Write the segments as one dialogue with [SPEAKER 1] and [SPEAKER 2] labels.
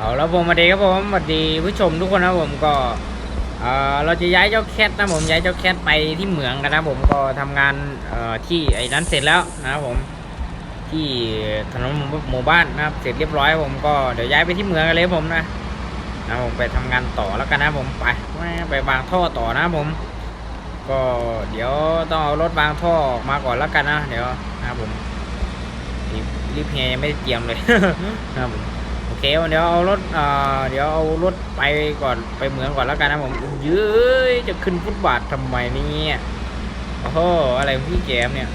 [SPEAKER 1] เอาแล้วผมมาดีครับผมสวัสดีผู้ชมทุกคนนะผมก็เออเราจะย้ายเจ้าแคทนะผมย้ายเจ้าแคทไปที่เหมืองกันนะผมก็ทำงานเอ่อที่ไอ้นั้นเสร็จแล้วนะครับผมที่ถนนหมู่บ้านนะครับเสร็จเรียบร้อยผมก็เดี๋ยวย้ายไปที่เหมืองกันเลยผมนะนะผมไปทำงานต่อแล้วกันนะผมไปไปวางท่อต่อนะผม ก็เดี๋ยวต้องเอารถวางท่อออกมาก่อนแล้วกันนะเดี๋ยวนะผมรีบเฮียยังไม่ได้เตรียมเลยนะครับผม โอเคเดี๋ยวเอารถเอ่อเดี๋ยวเอารถไปก่อนไปเหมืองก่อนแล้วกันนะผมเยื้ยจะขึ้นฟุตบาททำไมเนี่ยโอ้โหอะไรพี่แกมเนี่ย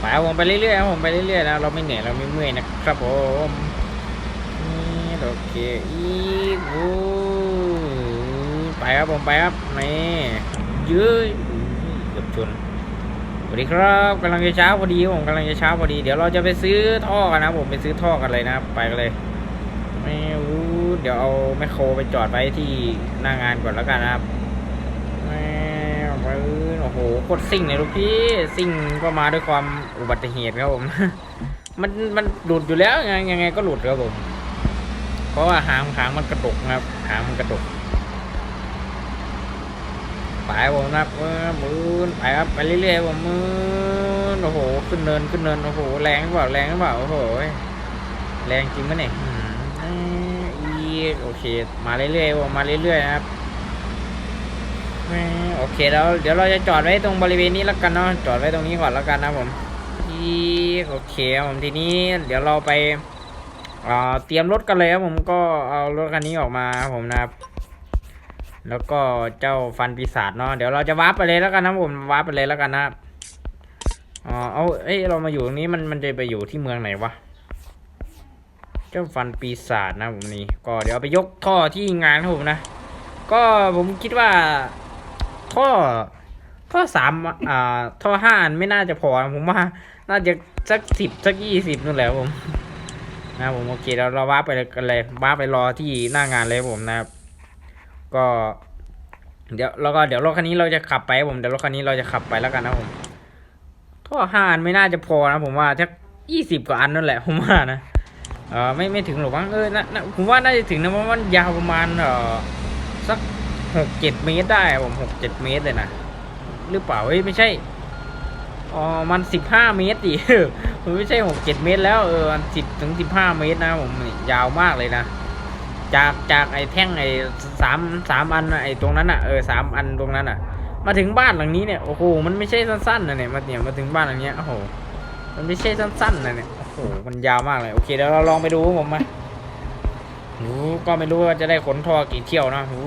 [SPEAKER 1] ไปผมไปเรื่อยๆผมไปเรื่อยๆนะเราไม่เหนื่อยเราไม่เมื่อยนะครับผมนี่โอเคอีกโอ้ไปครับผมไปครับนี่เยื้ยเกือบชนสวัสดีครับกำลังจะเช้าพอดีผมกำลังจะเช้าพอดีเดี๋ยวเราจะไปซื้อท่อกันนะผมไปซื้อท่อกันเลยนะไปกันเลย ไม่รู้เดี๋ยวเอาแมคโครไปจอดไว้ที่หน้างานก่อนแล้วกันนะครับแม่โอ้โหโคตรซิ่งเลยลูกพี่ซิ่งก็มาด้วยความอุบัติเหตุครับผม มันมันหลุดอยู่แล้วยังไงยังไงก็หลุดครับผม เพราะว่าหางหางมันกระดกครับหางมันกระดกไปผมนะครับเอมืนไปครับไปเรื่อยๆผมมืนโอ้โห ขึ้นเนินขึ้นเนินโอ้โหแรงหรือเปล่าแรงหรือเปล่าโอ้โหแรงจริงปะเนี่ย อืมโอเค มาเรื่อยๆผมมาเรื่อยๆนะครับแหม่โอเคแล้วเดี๋ยวเราจะจอดไว้ตรงบริเวณนี้แล้วกันเนาะจอดไว้ตรงนี้ก่อนแล้วกันนะผมอีโอเคผมทีนี้เดี๋ยวเราไปเอ่อเตรียมรถกันเลยครับผมก็เอารถคันนี้ออกมาครับผมนะครับ แล้วก็เจ้าฟันปีศาจเนาะเดี๋ยวเราจะวาร์ปไปเลยแล้วกันนะผมวาร์ปไปเลยแล้วกันนะครับอ๋อเอาเอ้ยเรามาอยู่ตรงนี้มันมันจะไปอยู่ที่เมืองไหนวะ จ้าฟันปีศาจนะผมนี่ก็เดี๋ยวไปยกท่อที่งานครับผมนะ ก็ผมคิดว่าท่อท่อสามอ่าท่อห้าอันไม่น่าจะพอผมว่า น่าจะสักสิบสักยี่สิบนู่นแหละผมนะผมโอเคเราเราว้าไปกันเลยว้าไปรอที่หน้างานเลยผมนะครับ ก็ เดี๋ยวแล้วก็เดี๋ยวรถคันนี้เราจะขับไปผมเดี๋ยวรถคันนี้เราจะขับไปแล้วกันนะผมท่อห้าอันไม่น่าจะพอนะผมว่าสักยี่สิบกว่าอันนั่นแหละผมว่านะ เออไม่ไม่ถึงหรอกมั้งเออนะนะผมว่าน่าจะถึงนะเพราะมันยาวประมาณเออสักหกเจ็ดเมตรได้ผมหกเจ็ดเมตรเลยนะหรือเปล่าเฮ้ยไม่ใช่อ๋อมันสิบห้าเมตรดิมันไม่ใช่หกเจ็ดเมตร แล้วเออสิบถึงสิบห้าเมตรนะผมยาวมากเลยนะจากจากไอ้แท่งไอ้สามสามอันไอ้ตรงนั้นอะเออสามอันตรงนั้นอะ มาถึงบ้านหลังนี้เนี่ยโอ้โหมันไม่ใช่สั้นๆนะเนี่ยมาเนี่ยมาถึงบ้านหลังเนี้ยโอ้โหมันไม่ใช่สั้นๆนะเนี่ย โอ้โหมันยาวมากเลย โอเคเดี๋ยวเราลองไปดูผมมาโอ้ก็ไม่รู้ว่าจะได้ขนท่อกี่เที่ยวนะโอ้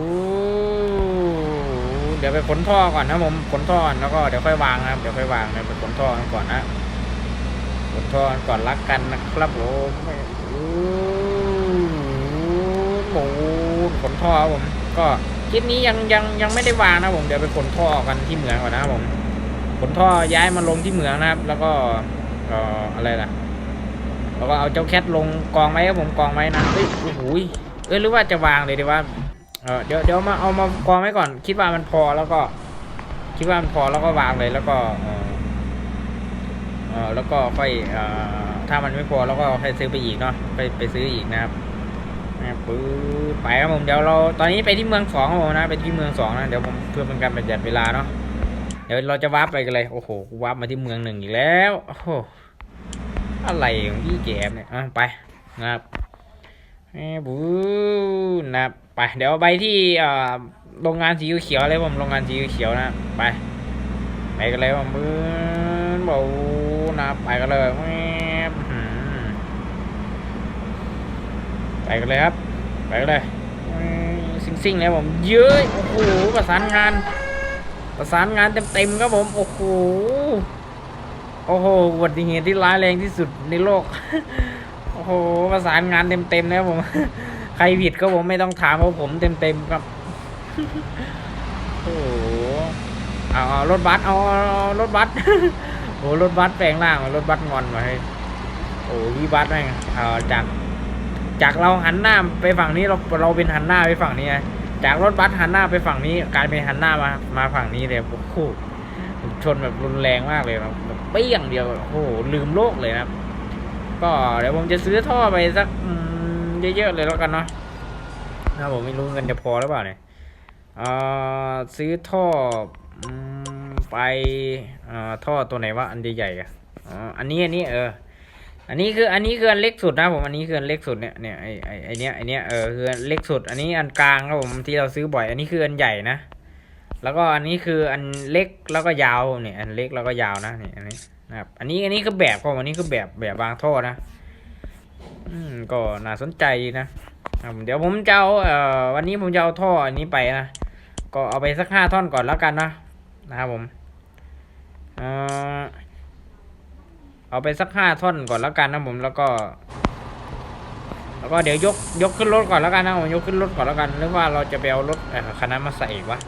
[SPEAKER 1] เดี๋ยวไปขนท่อก่อนนะผมขนท่อแล้วก็เดี๋ยวค่อยวางนะครับเดี๋ยวค่อยวางเดี๋ยวไปขนท่อกันก่อนนะขนท่อก่อนรักกันนะครับผมโอ้ขนท่อผม ก็คลิปนี้ยังยังยังไม่ได้วางนะผมเดี๋ยวไปขนท่อกันที่เหมืองก่อนนะผมขนท่อย้ายมาลงที่เหมืองนะครับ แล้วก็อ่ออะไรล่ะ แล้วก็เอาเจ้าแคทลงกองไว้ครับผมกองไว้นะเฮ้ยโอ้โหเอ้ยหรือว่าจะวางเลยดีว่าเออเดี๋ยวเดี๋ยวมาเอามากองไว้ก่อน คิดว่ามันพอแล้วก็ คิดว่ามันพอแล้วก็วางเลยแล้วก็เออแล้วก็ค่อยเอ่อถ้ามันไม่พอแล้วก็ค่อยซื้อไปอีกเนาะไปไปซื้ออีกนะครับปื๊ดไปครับผมเดี๋ยวเราตอนนี้ไปที่เมืองสองครับผมนะไปที่เมืองสองนะเดี๋ยวผมเพื่อเป็นการประหยัดเวลาเนาะเดี๋ยวเราจะวาร์ปไปกันเลยโอ้โหวาร์ปมาที่เมืองหนึ่งอีกแล้วโอ้ อะไรของพี่แกมเนี่ยอะไปนะครับบูนะไปเดี๋ยวไปที่โรงงานสีเขียวเลยผมโรงงานสีเขียวนะไปไปกันเลยผมมือบูนะไปกันเลยไปกันเลยครับไปกันเลยแหมซิ่งเลยผมเย้ยโอ้โหประสานงาน ประสานงานเต็มๆครับผมโอ้โห โอ้โหอุบัติเหตุที่ร้ายแรงที่สุดในโลก โอ้โห ประสานงานเต็มๆนะครับผม ใครผิดก็ผมไม่ต้องถามเพราะผมเต็มๆครับ โอ้โห เอารถบัส เอารถบัส โอ้รถบัสแปลงร่างรถบัสงอนมาให้โอ้พี่บัสแม่งเอาจาก จากเราหันหน้าไปฝั่งนี้เราเราเป็นหันหน้าไปฝั่งนี้ไงจากรถบัสหันหน้าไปฝั่งนี้กลายเป็นหันหน้ามา มาฝั่งนี้เลยโอ้โห ชนแบบรุนแรงมากเลยครับแบบเปี้ยงเดียวโอ้โหลืมโลกเลยนะครับก็เดี๋ยวผมจะซื้อท่อไปสักเยอะๆเลยแล้วกันเนาะนะผมไม่รู้เงินจะพอหรือเปล่าเนี่ยเออซื้อท่อไปเออท่อตัวไหนวะอันใหญ่ๆอะอ๋ออันนี้อันนี้เออ อันนี้คืออันนี้คืออันเล็กสุดนะผมอันนี้คืออันเล็กสุดเนี่ยเนี่ยไอไอไอเนี้ยไอเนี้ยเออคืออันเล็กสุด อันนี้อันกลางครับผมที่เราซื้อบ่อย อันนี้คืออันใหญ่นะ แล้วก็อันนี้คืออันเล็กแล้วก็ยาวเนี่ยอันเล็กแล้วก็ยาวนะเนี่ยอันนี้นะครับอันนี้อันนี้คือแบบครับผมอันนี้คือแบบแบบวางท่อนะ อืมก็น่าสนใจนะครับเดี๋ยวผมจะเอาเอ่อวันนี้ผมจะเอาท่ออันนี้ไปนะก็เอาไปสักห้าท่อนก่อนแล้วกันนะนะครับผมเอ่อเอาไปสักห้าท่อนก่อนแล้วกันนะผมแล้วก็ แล้วก็เดี๋ยวยกยกขึ้นรถก่อนแล้วกันนะผมยกขึ้นรถก่อนแล้วกันหรือว่าเราจะไปเอารถเออคันนั้นมาใส่อีกวะ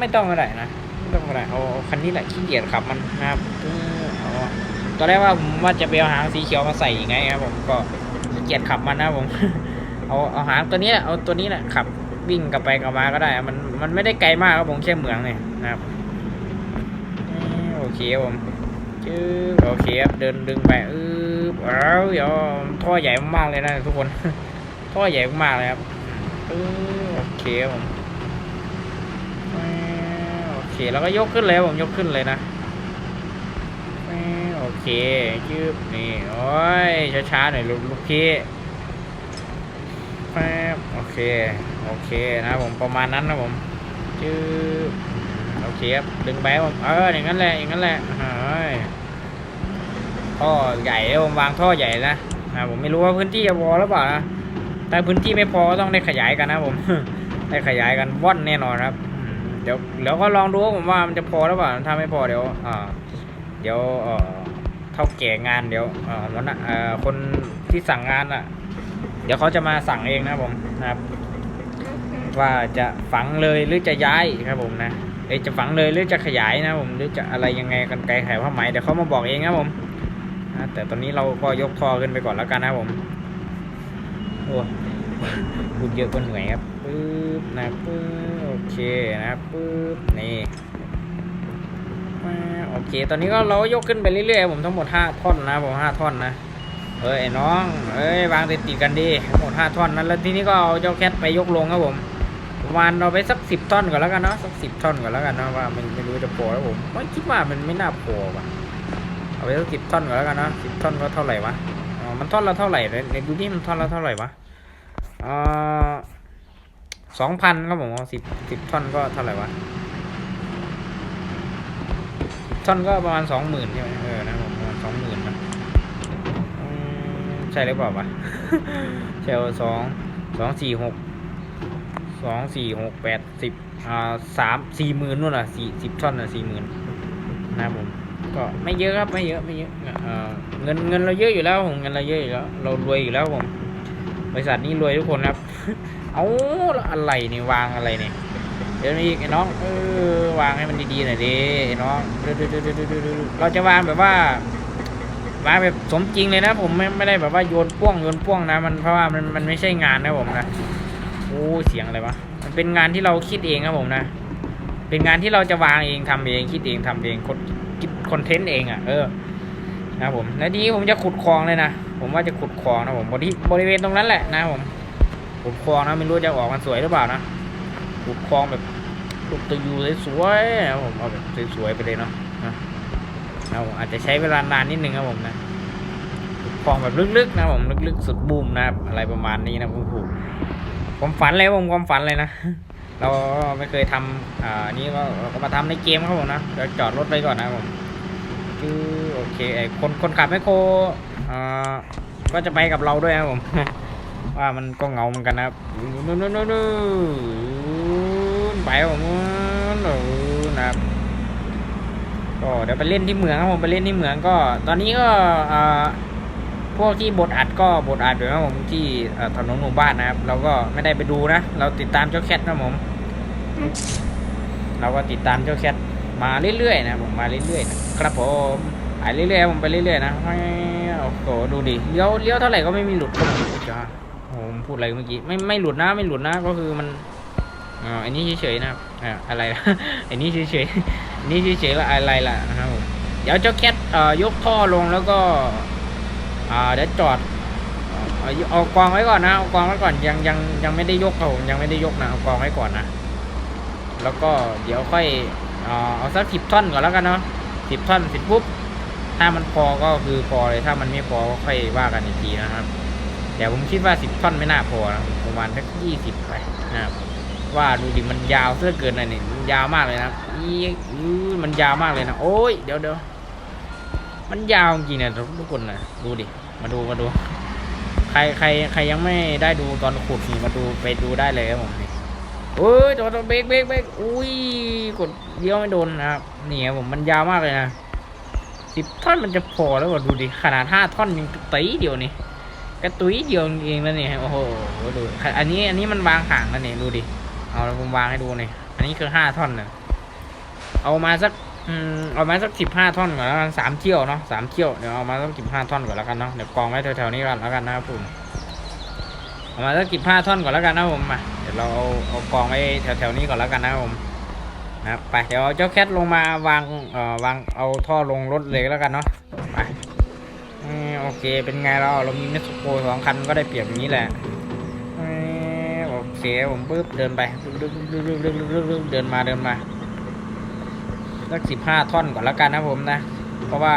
[SPEAKER 1] ไม่ต้องก็ได้นะไม่ต้องก็ได้เอาคันนี้แหละขี้เกียจขับมันนะครับเอาตอนแรกว่าผมว่าจะไปเอาหางสีเขียวมาใส่อีกไงครับผมก็ขี้เกียจขับมันนะผมเอาเอาหางตัวนี้เอาตัวนี้แหละขับวิ่งกลับไปกลับมาก็ได้ มันมันไม่ได้ไกลมากครับผมแค่เหมืองเนี่ยนะครับโอเคผมจื้อโอเคครับเดินดึงไปเออเอาเดี๋ยวท่อใหญ่มากเลยนะทุกคน ท่อใหญ่มากเลยครับโอเคผม เคแล้วก็ยกขึ้นเลยผมยกขึ้นเลยนะโอเคยืบนี่โอ้ยช้าๆหน่อยลูกลูกพี่แป๊บโอเคโอเคนะผมประมาณนั้นนะผมจื้อโอเคครับดึงไปครับผมเอออย่างนั้นแหละอย่างนั้นแหละเฮ้ยท่อใหญ่ผมวางท่อใหญ่นะนะผมไม่รู้ว่าพื้นที่จะพอหรือเปล่านะแต่พื้นที่ไม่พอก็ต้องได้ขยายกันนะผมได้ขยายกันว่อนแน่นอนครับ เดี๋ยวเดี๋ยวก็ลองดูผมว่ามันจะพอหรือเปล่าถ้าไม่พอเดี๋ยวอ่าเดี๋ยวเอ่อเท่าแก่งานเดี๋ยวเอ่อวันน่ะเอ่อคนที่สั่งงานอะ เดี๋ยวเขาจะมาสั่งเองนะผมนะครับ ว่าจะฝังเลยหรือจะย้ายครับผมนะเอจะฝังเลยหรือจะขยายนะผมหรือจะอะไรยังไงกันไกลไขผ้าไหมเดี๋ยวเขามาบอกเองนะครับผมแต่ตอนนี้เราก็ยกท่อขึ้นไปก่อนแล้วกันนะผมโอ้พูดเยอะก็เหนื่อยครับ ปึ๊บนะปึ๊บโอเคนะปึ๊บนี่อ่าโอเค ตอนนี้ก็เรายกขึ้นไปเรื่อยๆผมทั้งหมดห้าท่อนนะผมห้าท่อนนะเอ้ยน้องเอ้ยวางติดติดๆกันดีทั้งหมดห้าท่อนนั้นแล้วทีนี้ก็เอาเจ้าแคทไปยกลงครับผมประมาณเราไปสักสิบท่อนก่อนแล้วกันเนาะสักสิบท่อนก่อนแล้วกันเนาะว่ามันไม่รู้จะพอแล้วผมไม่คิดว่ามันไม่น่าพอว่ะเอาไปสักสิบท่อนก่อนแล้วกันเนาะสิบท่อนก็เท่าไหร่วะอ๋อมันท่อนละเท่าไหร่เนี่ยเนี่ยดูนี่มันท่อนละเท่าไหร่วะอ่า สองพันครับผมสิบสิบท่อนก็เท่าไหร่วะสิบท่อนก็ประมาณสองหมื่นใช่ไหมเออนะผมประมาณสองหมื่นนะใช่หรือเปล่าวะเชลสองสองสี่หกสองสี่หกแปดสิบอ่าสามสี่หมื่นนู่นน่ะสี่สิบท่อนน่ะสี่หมื่นนะผมก็ไม่เยอะครับไม่เยอะไม่เยอะเออเงินเงินเราเยอะอยู่แล้วผมเงินเราเยอะอยู่แล้วเรารวยอยู่แล้วผม บริษัทนี้รวยทุกคนครับ เอาอะไรนี่วางอะไรนี่เดี๋ยวนี้ไอ้น้องเออวางให้มันดีๆหน่อยดิไอ้น้องเราจะวางแบบว่าวางแบบสมจริงเลยนะ ผมไม่ไม่ได้แบบว่าโยนป้วงโยนป้วงนะ มันเพราะว่ามันมันไม่ใช่งานนะผมนะโอ้เสียงอะไรวะมันเป็นงานที่เราคิดเองครับผมนะ เป็นงานที่เราจะวางเองทำเองคิดเองทำเองคิดคอนเทนต์เองอะเออนะผมแล้วทีนี้ผมจะขุดคลองเลยนะ ผมว่าจะขุดคลองนะผมบริบริเวณตรงนั้นแหละนะผมขุดคลองนะไม่รู้จะออกมันสวยหรือเปล่านะขุดคลองแบบลูกตะยูสวยๆนะผมเอาแบบสวยๆไปเลยเนาะนะนะครับผมอาจจะใช้เวลานานนิดนึงครับผมนะฟองแบบลึกๆนะผมลึกๆ สุดบูมนะอะไรประมาณนี้นะผมผูกความฝันเลยผมความฝันเลยนะเราไม่เคยทำอ่าอันนี้ก็เราก็มาทำในเกมครับผมนะเดี๋ยวจอดรถไปก่อนนะผมคือโอเคไอคนคนขับแมคโคร อ่าก็จะไปกับเราด้วยครับผม ว่ามันก็เงาเหมือนกันนะครับนู่นนู่นนู่นนู่นไปครับผมนะครับก็เดี๋ยวไปเล่นที่เหมืองครับผมไปเล่นที่เหมืองก็ ตอนนี้ก็อ่าพวกที่บทอัดก็บทอัดอยู่นะครับผมที่ถนนหมู่บ้านนะครับ เราก็ไม่ได้ไปดูนะ เราติดตามเจ้าแคทนะผม เราก็ติดตามเจ้าแคทมาเรื่อยๆนะผมมาเรื่อยๆนะครับผมไปเรื่อยๆผมไปเรื่อยๆนะ โอ้โหดูดิเลี้ยวเลี้ยวเท่าไหร่ก็ไม่มีหลุดจ้าโอ้โหผมพูดอะไรเมื่อกี้ไม่ไม่หลุดนะไม่หลุดนะก็คือมันอ่าอันนี้เฉยๆนะครับอ่าอะไรนะอันนี้เฉยๆอันนี่เฉยๆละอะไรล่ะนะครับผมเดี๋ยวเจ้าแคทเอ่อยกท่อลงแล้วก็ อ่าเดี๋ยวจอดเอ่เอาเอากองไว้ก่อนนะเอากองไว้ก่อนยังยังยังไม่ได้ยกครับผมยังไม่ได้ยกนะเอากองไว้ก่อนนะแล้วก็เดี๋ยวค่อยเอาเอาสักสิบท่อนก่อนแล้วกันเนาะสิบท่อนเสร็จปุ๊บ ถ้ามันพอก็คือพอเลยถ้ามันไม่พอก็ค่อยว่ากันอีกทีนะครับเดี๋ยวผมคิดว่าสิบท่อนไม่น่าพอนะประมาณสักยี่สิบไปนะครับ ว่าดูดิมันยาวเสื้อเกินเลยนี่มันยาวมากเลยนะอีอือมันยาวมากเลยนะโอ้ยเดี๋ยวเดี๋ยวมันยาวจริงๆนะทุกคนนะดูดิมาดูมาดู ใครใครใครยังไม่ได้ดูตอนขุดนี่มาดูไปดูได้เลยครับผมโอ้ยตัวตัวเบรกเบรกเบรกอุ้ยกดเดียวไม่โดนนะครับนี่ครับผมมันยาวมากเลยนะ สิบท่อนมันจะพอแล้วว่ะดูดิขนาดห้าท่อนยังตีเดียวนี่กระตุยเดียวเองแล้วนี่โอ้โหดูอันนี้อันนี้มันวางห่างกันนี่ดูดิเอาผมวางให้ดูนี่อันนี้คือห้าท่อนเนะเอามาสักอืมเอามาสักสิบห้าท่อนก่อนแล้วกันสามเที่ยวเนาะสามเที่ยวเดี๋ยวเอามาสักสิบห้าท่อนก่อนแล้วกันเนาะเดี๋ยวกองไว้แถวๆนี้ก่อนแล้วกันนะครับผมเอามาสักสิบห้าท่อนก่อนแล้วกันนะผมมาเดี๋ยวเราเอาเอากองไว้แถวๆนี้ก่อนแล้วกันนะครับผม นะครับไปเดี๋ยวเจ้าแคทลงมาวางเอ่อวางเอาท่อลงรถเลยแล้วกันเนาะไปโอเคเป็นไงเราเรามีเมสโกสองคันก็ได้เปรียบอย่างนี้แหละโอเคผมปึ๊บเดินไปเดินมาเดินมาสักสิบห้าท่อนก่อนแล้วกันนะผมนะ เพราะว่า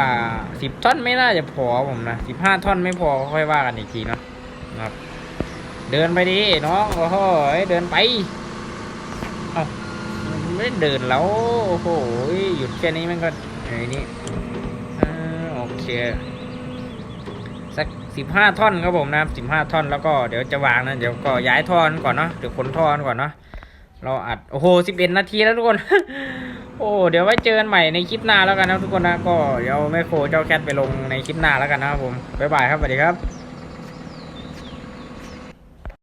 [SPEAKER 1] สิบท่อนไม่น่าจะพอผมนะสิบห้าท่อนไม่พอค่อยว่ากันอีกทีเนาะครับ เดินไปดิน้องโอ้โหเดินไป ไม่เดินแล้ว โอ้โห หยุดแค่นี้มันก็ไอ้นี่อโอเค สักสิบห้าท่อนครับผมนะสิบห้าท่อนแล้วก็เดี๋ยวจะวางนะ เดี๋ยวก็ย้ายท่อนก่อนเนาะ เดี๋ยวขนท่อนก่อนเนาะ เราอัด โอ้โหสิบเอ็ดนาทีแล้วทุกคน โอ้ เดี๋ยวไว้เจอกันใหม่ในคลิปหน้าแล้วกันนะทุกคนนะ ก็เดี๋ยวแม่โคเจ้าแคทไปลงในคลิปหน้าแล้วกันนะครับผม บ๊ายบายครับ สวัสดีครับ